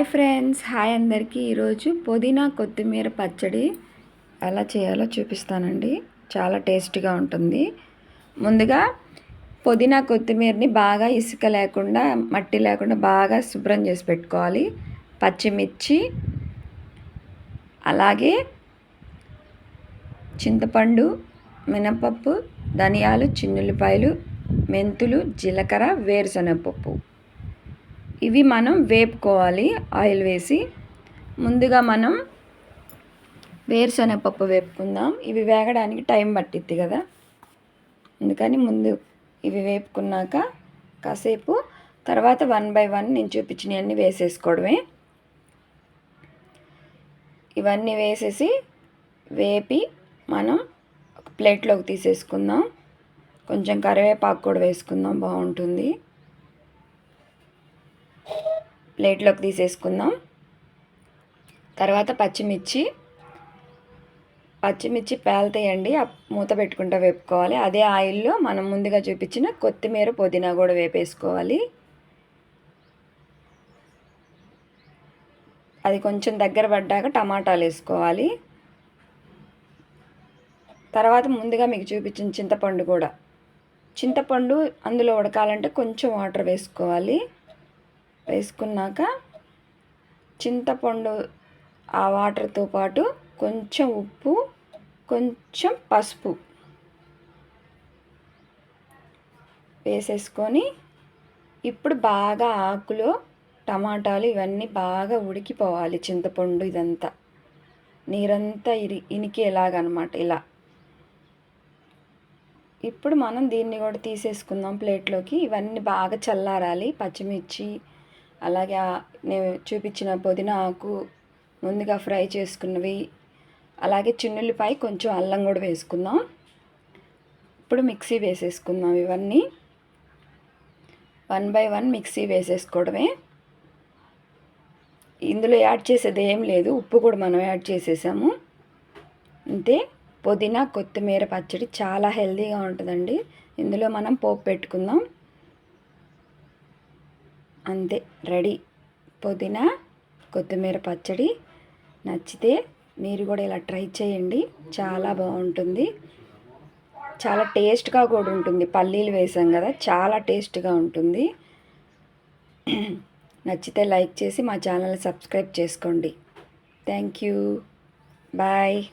Hi friends hi అందరికీ. ఈరోజు పుదీనా కొత్తిమీర పచ్చడి ఎలా చేయాలో చూపిస్తానండి. చాలా టేస్టీగా ఉంటుంది. ముందుగా పుదీనా కొత్తిమీరని బాగా ఇసుక లేకుండా మట్టి లేకుండా బాగా శుభ్రం చేసి పెట్టుకోవాలి. పచ్చిమిర్చి అలాగే చింతపండు మినపప్పు ధనియాలు చిన్నుల్లిపాయలు మెంతులు జీలకర్ర వేరుశనగపప్పు. ఇవి మనం వేపుకోవాలి ఆయిల్ వేసి. ముందుగా మనం వేరుశనగపప్పు వేపుకుందాం. ఇవి వేగడానికి టైం పట్టిద్ది కదా. అందుకని ముందు ఇవి వేపుకున్నాక కాసేపు తర్వాత వన్ బై వన్ నేను చూపించినవన్నీ వేసేసుకోవడమే. ఇవన్నీ వేసేసి వేపి మనం ఒక ప్లేట్లోకి తీసేసుకుందాం. కొంచెం కరివేపాకు కూడా వేసుకుందాం బాగుంటుంది. ప్లేట్లోకి తీసేసుకుందాం. తర్వాత పచ్చిమిర్చి. పచ్చిమిర్చి పేలతేయండి మూత పెట్టుకుంటా వేపుకోవాలి. అదే ఆయిల్లో మనం ముందుగా చూపించిన కొత్తిమీర పుదీనా కూడా వేపేసుకోవాలి. అది కొంచెం దగ్గర పడ్డాక టమాటాలు వేసుకోవాలి. తర్వాత ముందుగా మీకు చూపించిన చింతపండు కూడా. చింతపండు అందులో ఉడకాలంటే కొంచెం వాటర్ వేసుకోవాలి. వేసుకున్నాక చింతపండు ఆ వాటర్తో పాటు కొంచెం ఉప్పు కొంచెం పసుపు వేసేసుకొని ఇప్పుడు బాగా ఆకులో టమాటాలు ఇవన్నీ బాగా ఉడికిపోవాలి చింతపండు ఇదంతా. నీరంతా ఇరి ఇనికేలాగనమాట ఇలా. ఇప్పుడు మనం దీన్ని కూడా తీసేసుకుందాం ప్లేట్లోకి. ఇవన్నీ బాగా చల్లారాలి. పచ్చిమిర్చి అలాగే నేను చూపించిన పుదీనా ఆకు ముందుగా ఫ్రై చేసుకున్నవి అలాగే చిన్నుల్లిపాయ కొంచెం అల్లం కూడా వేసుకుందాం. ఇప్పుడు మిక్సీ వేసేసుకుందాం ఇవన్నీ. వన్ బై వన్ మిక్సీ వేసేసుకోవడమే. ఇందులో యాడ్ చేసేది ఏం లేదు ఉప్పు కూడా మనం యాడ్ చేసేసాము. అంతే. పుదీనా కొత్తిమీర పచ్చడి చాలా హెల్తీగా ఉంటుందండి. ఇందులో మనం పోపు పెట్టుకుందాం. అంతే. రెడీ. పుదీనా కొత్తిమీర పచ్చడి నచ్చితే మీరు కూడా ఇలా ట్రై చేయండి. చాలా బాగుంటుంది. చాలా టేస్ట్గా కూడా ఉంటుంది. పల్లీలు వేసాం కదా చాలా టేస్ట్గా ఉంటుంది. నచ్చితే లైక్ చేసి మా ఛానల్ సబ్స్క్రైబ్ చేసుకోండి. Thank you. బాయ్.